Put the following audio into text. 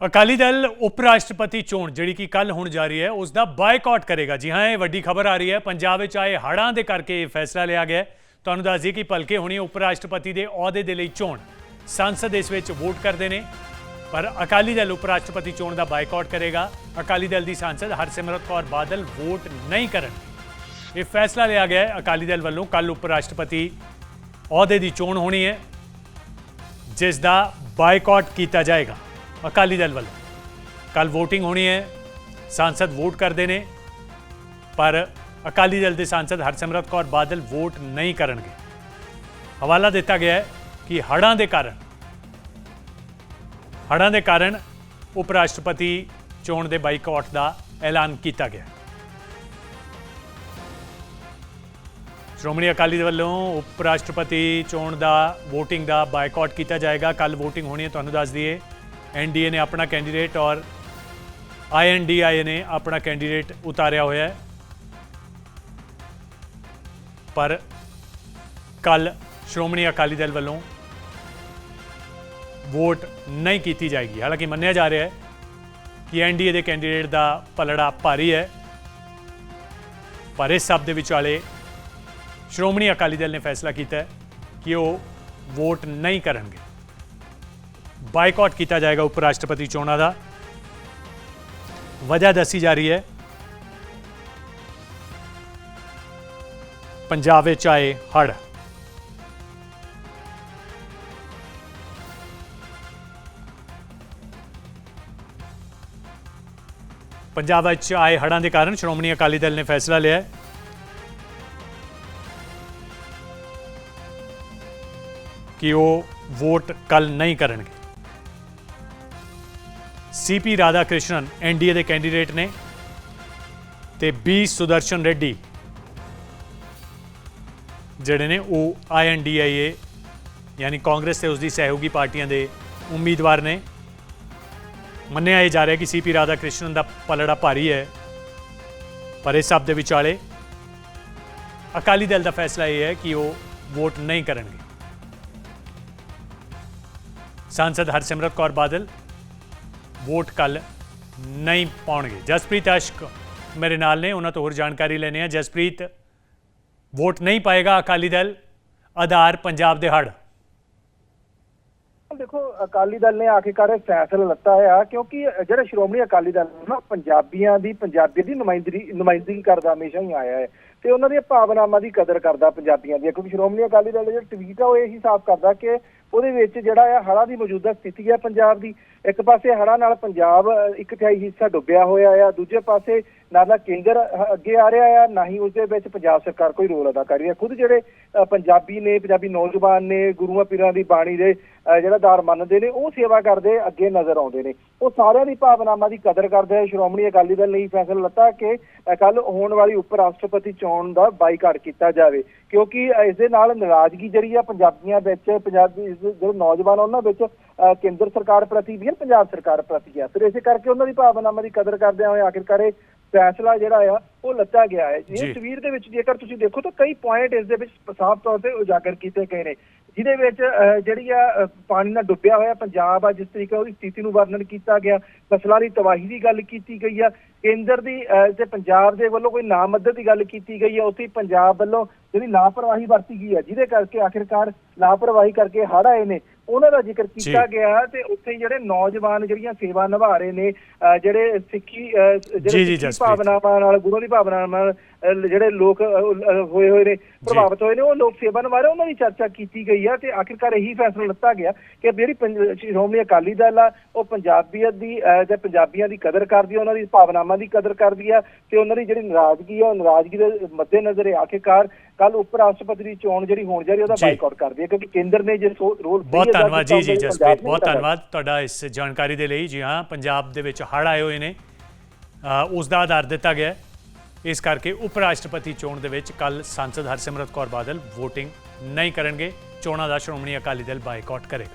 ਅਕਾਲੀ ਦਲ ਉਪ ਰਾਸ਼ਟਰਪਤੀ ਚੋਣ, ਜਿਹੜੀ ਕਿ ਕੱਲ ਹੋਣ ਜਾ ਰਹੀ ਹੈ ਉਸ ਦਾ ਬਾਈਕਾਟ ਕਰੇਗਾ। ਜੀ ਹਾਂ, ਇਹ ਵੱਡੀ ਖਬਰ ਆ ਰਹੀ ਹੈ। ਪੰਜਾਬ ਵਿੱਚ ਆਏ ਹੜ੍ਹਾਂ ਦੇ ਕਰਕੇ ਇਹ ਫੈਸਲਾ ਲਿਆ ਗਿਆ ਤੁਹਾਨੂੰ ਦੱਸ ਦਈਏ ਕਿ ਭਲਕੇ ਹੋਣੀ ਉਪ ਰਾਸ਼ਟਰਪਤੀ ਦੇ ਅਹੁਦੇ ਦੇ ਲਈ ਚੋਣ। ਸੰਸਦ ਇਸ ਵਿੱਚ ਵੋਟ ਕਰਦੇ ਨੇ, ਪਰ ਅਕਾਲੀ ਦਲ ਉਪ ਰਾਸ਼ਟਰਪਤੀ ਚੋਣ ਦਾ ਬਾਈਕਾਟ ਕਰੇਗਾ। ਅਕਾਲੀ ਦਲ ਦੀ ਸਾਂਸਦ ਹਰਸਿਮਰਤ ਕੌਰ ਬਾਦਲ ਵੋਟ ਨਹੀਂ ਕਰਨ। ਇਹ ਫੈਸਲਾ ਲਿਆ ਗਿਆ ਹੈ ਅਕਾਲੀ ਦਲ ਵੱਲੋਂ। ਕੱਲ ਉਪ ਰਾਸ਼ਟਰਪਤੀ ਅਹੁਦੇ ਦੀ ਚੋਣ ਹੋਣੀ ਹੈ, ਜਿਸ ਦਾ ਬਾਈਕਾਟ ਕੀਤਾ ਜਾਏਗਾ। ਅਕਾਲੀ ਦਲ ਵੱਲੋਂ ਕੱਲ VOTING ਹੋਣੀ ਹੈ ਸਾਂਸਦ ਵੋਟ ਕਰਦੇ ਨੇ ਪਰ ਅਕਾਲੀ ਦਲ ਦੇ ਸਾਂਸਦ ਹਰਸਿਮਰਤ ਕੌਰ ਬਾਦਲ ਵੋਟ ਨਹੀਂ ਕਰਨਗੇ ਹਵਾਲਾ ਦਿੱਤਾ ਗਿਆ ਹੈ ਕਿ ਹੜ੍ਹਾਂ ਦੇ ਕਾਰਨ ਹੜ੍ਹਾਂ ਦੇ ਕਾਰਨ ਉਪ ਰਾਸ਼ਟਰਪਤੀ ਚੋਣ ਦੇ ਬਾਈਕਾਟ ਦਾ ਐਲਾਨ ਕੀਤਾ ਗਿਆ ਹੈ। ਸ਼੍ਰੋਮਣੀ ਅਕਾਲੀ ਦਲ ਵੱਲੋਂ ਉਪ ਰਾਸ਼ਟਰਪਤੀ ਚੋਣ ਦਾ VOTING ਦਾ ਬਾਈਕਾਟ ਕੀਤਾ ਜਾਏਗਾ ਕੱਲ VOTING ਹੋਣੀ ਹੈ ਤੁਹਾਨੂੰ ਦੱਸ ਦਈਏ ਐਨਡੀਏ ਨੇ ਆਪਣਾ ਕੈਂਡੀਡੇਟ ਔਰ ਆਈਐਨਡੀਆਈ ਨੇ ਆਪਣਾ ਕੈਂਡੀਡੇਟ ਉਤਾਰਿਆ ਹੋਇਆ ਹੈ ਪਰ ਕੱਲ ਸ਼੍ਰੋਮਣੀ ਅਕਾਲੀ ਦਲ ਵੱਲੋਂ ਵੋਟ ਨਹੀਂ ਕੀਤੀ ਜਾਏਗੀ ਹਾਲਾਂਕਿ ਮੰਨਿਆ ਜਾ ਰਿਹਾ ਹੈ ਕਿ ਐਨਡੀਏ ਦੇ ਕੈਂਡੀਡੇਟ ਦਾ ਪਲੜਾ ਭਾਰੀ ਹੈ ਪਰ ਇਸ ਸਭ ਦੇ ਵਿਚਾਲੇ ਸ਼੍ਰੋਮਣੀ ਅਕਾਲੀ ਦਲ ਨੇ ਫੈਸਲਾ ਕੀਤਾ ਹੈ ਕਿ ਉਹ ਵੋਟ ਨਹੀਂ ਕਰਨਗੇ ਬਾਈਕਾਟ ਕੀਤਾ ਜਾਏਗਾ ਉਪ ਰਾਸ਼ਟਰਪਤੀ ਚੋਣਾਂ ਦਾ। ਵਜ੍ਹਾ ਦੱਸੀ ਜਾ ਰਹੀ ਹੈ। ਪੰਜਾਬ ਵਿੱਚ ਆਏ ਹੜ੍ਹ। ਪੰਜਾਬ ਵਿੱਚ ਆਏ ਹੜ੍ਹਾਂ ਦੇ ਕਾਰਨ ਸ਼੍ਰੋਮਣੀ ਅਕਾਲੀ ਦਲ ਨੇ ਫੈਸਲਾ ਲਿਆ ਹੈ। ਕਿ ਉਹ ਵੋਟ ਕੱਲ ਨਹੀਂ ਕਰਨਗੇ। ਸੀਪੀ ਰਾਧਾ ਕ੍ਰਿਸ਼ਨਨ ਐਨਡੀਏ ਦੇ ਕੈਂਡੀਡੇਟ ਨੇ ਤੇ ਬੀ ਸੁਦਰਸ਼ਨ ਰੈੱਡੀ ਜਿਹੜੇ ਨੇ ਉਹ ਆਈਐਨਡੀਆਈਏ ਯਾਨੀ ਕਾਂਗਰਸ ਤੇ ਉਸ ਦੀ ਸਹਿਯੋਗੀ ਪਾਰਟੀਆਂ ਦੇ ਉਮੀਦਵਾਰ ਨੇ। ਮੰਨਿਆ ਇਹ ਜਾ ਰਿਹਾ ਕਿ ਸੀਪੀ ਰਾਧਾ ਕ੍ਰਿਸ਼ਨਨ ਦਾ ਪਲੜਾ ਭਾਰੀ ਹੈ, ਪਰ ਇਸ ਸਭ ਦੇ ਵਿਚਾਲੇ ਅਕਾਲੀ ਦਲ ਦਾ ਫੈਸਲਾ ਇਹ ਹੈ ਕਿ ਉਹ ਵੋਟ ਨਹੀਂ ਕਰਨਗੇ। ਸਾਂਸਦ ਹਰਸਿਮਰਤ ਕੌਰ ਬਾਦਲ ਵੋਟ ਕੱਲ ਨਹੀਂ ਪਾਉਣਗੇ। ਜਸਪ੍ਰੀਤ ਅਸ਼ਕ ਮੇਰੇ ਨਾਲ ਨੇ, ਉਹਨਾਂ ਤੋਂ ਹੋਰ ਜਾਣਕਾਰੀ ਲੈਣੀ ਹੈ। ਜਸਪ੍ਰੀਤ, ਵੋਟ ਨਹੀਂ ਪਾਏਗਾ ਅਕਾਲੀ ਦਲ, ਆਧਾਰ ਪੰਜਾਬ ਦੇ ਹੜ ਦੇਖੋ, ਅਕਾਲੀ ਦਲ ਨੇ ਆਖਿਰਕਾਰ ਇਹ ਫੈਸਲਾ ਲੱਤਾ ਆ, ਕਿਉਂਕਿ ਜਿਹੜਾ ਸ਼੍ਰੋਮਣੀ ਅਕਾਲੀ ਦਲ ਨਾ ਪੰਜਾਬੀਆਂ ਦੀ ਪੰਜਾਬੀ ਦੀ ਨੁਮਾਇੰਦਗੀ ਨੁਮਾਇੰਦਗੀ ਕਰਦਾ ਹਮੇਸ਼ਾ ਹੀ ਆਇਆ ਹੈ। ਤੇ ਉਹਨਾਂ ਦੀਆਂ ਭਾਵਨਾਵਾਂ ਦੀ ਕਦਰ ਕਰਦਾ ਪੰਜਾਬੀਆਂ ਦੀ। ਕਿਉਂਕਿ ਸ਼੍ਰੋਮਣੀ ਅਕਾਲੀ ਦਲ ਦਾ ਜਿਹੜਾ ਟਵੀਟ ਆ, ਉਹ ਇਹ ਹੀ ਸਾਫ਼ ਕਰਦਾ ਕਿ ਉਹਦੇ ਵਿੱਚ ਜਿਹੜਾ ਆ, ਹੜ੍ਹਾਂ ਦੀ ਮੌਜੂਦਾ ਸਥਿਤੀ ਹੈ ਪੰਜਾਬ ਦੀ। ਇੱਕ ਪਾਸੇ ਹੜ੍ਹਾਂ ਨਾਲ ਪੰਜਾਬ ਇੱਕ ਤਿਹਾਈ ਹਿੱਸਾ ਡੁੱਬਿਆ ਹੋਇਆ ਆ, ਦੂਜੇ ਪਾਸੇ ਨਾ ਤਾਂ ਕੇਂਦਰ ਅੱਗੇ ਆ ਰਿਹਾ ਆ, ਨਾ ਹੀ ਉਸਦੇ ਵਿੱਚ ਪੰਜਾਬ ਸਰਕਾਰ ਕੋਈ ਰੋਲ ਅਦਾ ਕਰ ਰਹੀ ਹੈ। ਖੁਦ ਜਿਹੜੇ ਪੰਜਾਬੀ ਨੇ, ਪੰਜਾਬੀ ਨੌਜਵਾਨ ਨੇ, ਗੁਰੂਆਂ ਪੀਰਾਂ ਦੀ ਬਾਣੀ ਦੇ ਜਿਹੜਾ ਦਾਰ ਮੰਨਦੇ ਨੇ, ਉਹ ਸੇਵਾ ਕਰਦੇ ਅੱਗੇ ਨਜ਼ਰ ਆਉਂਦੇ ਨੇ। ਉਹ ਸਾਰਿਆਂ ਦੀ ਭਾਵਨਾਵਾਂ ਦੀ ਕਦਰ ਕਰਦੇ ਹੋਏ ਸ਼੍ਰੋਮਣੀ ਅਕਾਲੀ ਦਲ ਨੇ ਇਹ ਫੈਸਲਾ ਲੱਤਾ ਕਿ ਕੱਲ ਹੋਣ ਵਾਲੀ ਉਪ ਰਾਸ਼ਟਰਪਤੀ ਚੋਣ ਦਾ ਬਾਈਕਾਟ ਕੀਤਾ ਜਾਵੇ। ਕਿਉਂਕਿ ਇਸ ਦੇ ਨਾਲ ਨਾਰਾਜ਼ਗੀ ਜਿਹੜੀ ਆ ਪੰਜਾਬੀਆਂ ਵਿੱਚ, ਪੰਜਾਬੀ ਜਿਹੜੇ ਨੌਜਵਾਨ ਉਹਨਾਂ ਵਿੱਚ ਕੇਂਦਰ ਸਰਕਾਰ ਪ੍ਰਤੀ ਵੀ ਹੈ ਪੰਜਾਬ ਸਰਕਾਰ ਪ੍ਰਤੀ ਹੈ ਫਿਰ ਇਸੇ ਕਰਕੇ ਉਹਨਾਂ ਦੀ ਭਾਵਨਾਵਾਂ ਦੀ ਕਦਰ ਕਰਦਿਆਂ ਹੋਏ ਆਖਿਰਕਾਰ ਇਹ ਫੈਸਲਾ ਜਿਹੜਾ ਆ ਉਹ ਲੱਤਾ ਗਿਆ ਹੈ। ਜੀ। ਇਹ ਤਸਵੀਰ ਦੇ ਵਿੱਚ ਜੇਕਰ ਤੁਸੀਂ ਦੇਖੋ ਤਾਂ ਕਈ ਪੁਆਇੰਟ ਇਸ ਦੇ ਵਿੱਚ ਸਾਫ਼ ਤੌਰ ਤੇ ਉਜਾਗਰ ਕੀਤੇ ਗਏ ਨੇ। ਜਿਹਦੇ ਵਿੱਚ ਜਿਹੜੀ ਆ ਪਾਣੀ ਨਾਲ ਡੁੱਬਿਆ ਹੋਇਆ ਪੰਜਾਬ ਆ ਜਿਸ ਤਰੀਕੇ ਉਹਦੀ ਸਥਿਤੀ ਨੂੰ ਵਰਣਨ ਕੀਤਾ ਗਿਆ। ਫਸਲਾਂ ਦੀ ਤਬਾਹੀ ਦੀ ਗੱਲ ਕੀਤੀ ਗਈ ਆ। ਕੇਂਦਰ ਦੀ ਤੇ ਪੰਜਾਬ ਦੇ ਵੱਲੋਂ ਕੋਈ ਨਾ ਮਦਦ ਦੀ ਗੱਲ ਕੀਤੀ ਗਈ ਆ। ਉੱਥੇ ਹੀ ਪੰਜਾਬ ਵੱਲੋਂ ਜਿਹੜੀ ਲਾਪਰਵਾਹੀ ਵਰਤੀ ਗਈ ਆ। ਜਿਹਦੇ ਕਰਕੇ ਆਖਿਰਕਾਰ ਲਾਪਰਵਾਹੀ ਕਰਕੇ ਹੜ੍ਹ ਆਏ ਨੇ। ਉਹਨਾਂ ਦਾ ਜ਼ਿਕਰ ਕੀਤਾ। ਗਿਆ ਤੇ ਉੱਥੇ ਜਿਹੜੇ ਨੌਜਵਾਨ ਜਿਹੜੀਆਂ ਸੇਵਾ ਨਿਭਾ ਰਹੇ ਨੇ ਜਿਹੜੇ ਸਿੱਖੀ ਜਿਹੜੇ। ਭਾਵਨਾਵਾਂ ਨਾਲ ਗੁਰੂ ਦੀ ਭਾਵਨਾ ਨਾਲ ਜਿਹੜੇ ਲੋਕ ਹੋਏ ਹੋਏ ਨੇ ਪ੍ਰਭਾਵਿਤ ਹੋਏ ਨੇ ਉਹ ਲੋਕ ਸੇਵਾ ਨਿਭਾ ਰਹੇ ਉਹਨਾਂ ਦੀ ਚਰਚਾ ਕੀਤੀ ਗਈ ਆ ਤੇ ਆਖਿਰਕਾਰ ਇਹੀ ਫੈਸਲਾ ਲਿੱਤਾ ਗਿਆ ਕਿ ਜਿਹੜੀ ਸ਼੍ਰੋਮਣੀ ਅਕਾਲੀ ਦਲ ਆ ਉਹ ਪੰਜਾਬੀਅਤ ਦੀ ਤੇ ਪੰਜਾਬੀਆਂ ਦੀ ਕਦਰ ਕਰਦੀ ਆ ਉਹਨਾਂ ਦੀ ਭਾਵਨਾਵਾਂ ਦੀ ਕਦਰ ਕਰਦੀ ਆ ਤੇ ਉਹਨਾਂ ਦੀ ਜਿਹੜੀ ਨਾਰਾਜ਼ਗੀ ਆ ਉਹ ਨਾਰਾਜ਼ਗੀ ਦੇ ਮੱਦੇਨਜ਼ਰ ਇਹ ਆਖਿਰਕਾਰ ਕੱਲ ਉਪ ਰਾਸ਼ਟਰਪਤੀ ਦੀ ਚੋਣ ਜਿਹੜੀ ਹੋਣ ਜਾ ਰਹੀ ਉਹਦਾ ਜੀ। ਬਾਈਕਾਟ ਕਰਦੀ ਹੈ ਕਿਉਂਕਿ ਕੇਂਦਰ ਨੇ ਜੇ ਰੋਲ ਬਹੁਤ ਧੰਨਵਾਦ ਜੀ ਜੀ ਜਸਪ੍ਰੀਤ ਬਹੁਤ। ਧੰਨਵਾਦ ਤੁਹਾਡਾ ਇਸ ਜਾਣਕਾਰੀ ਦੇ ਲਈ ਜੀ ਹਾਂ ਪੰਜਾਬ ਦੇ ਵਿੱਚ ਹੜ੍ਹ ਆਏ ਹੋਏ ਨੇ ਉਸ ਦਾ ਆਧਾਰ ਦਿੱਤਾ ਗਿਆ ਹੈ। ਇਸ ਕਰਕੇ ਉਪ ਰਾਸ਼ਟਰਪਤੀ ਚੋਣ ਦੇ ਵਿੱਚ ਕੱਲ ਸੰਸਦ ਹਰਸਿਮਰਤ ਕੌਰ ਬਾਦਲ VOTING ਨਹੀਂ ਕਰਨਗੇ। ਚੋਣਾਂ ਦਾ ਸ਼੍ਰੋਮਣੀ ਅਕਾਲੀ ਦਲ ਬਾਈਕਾਟ ਕਰੇਗਾ।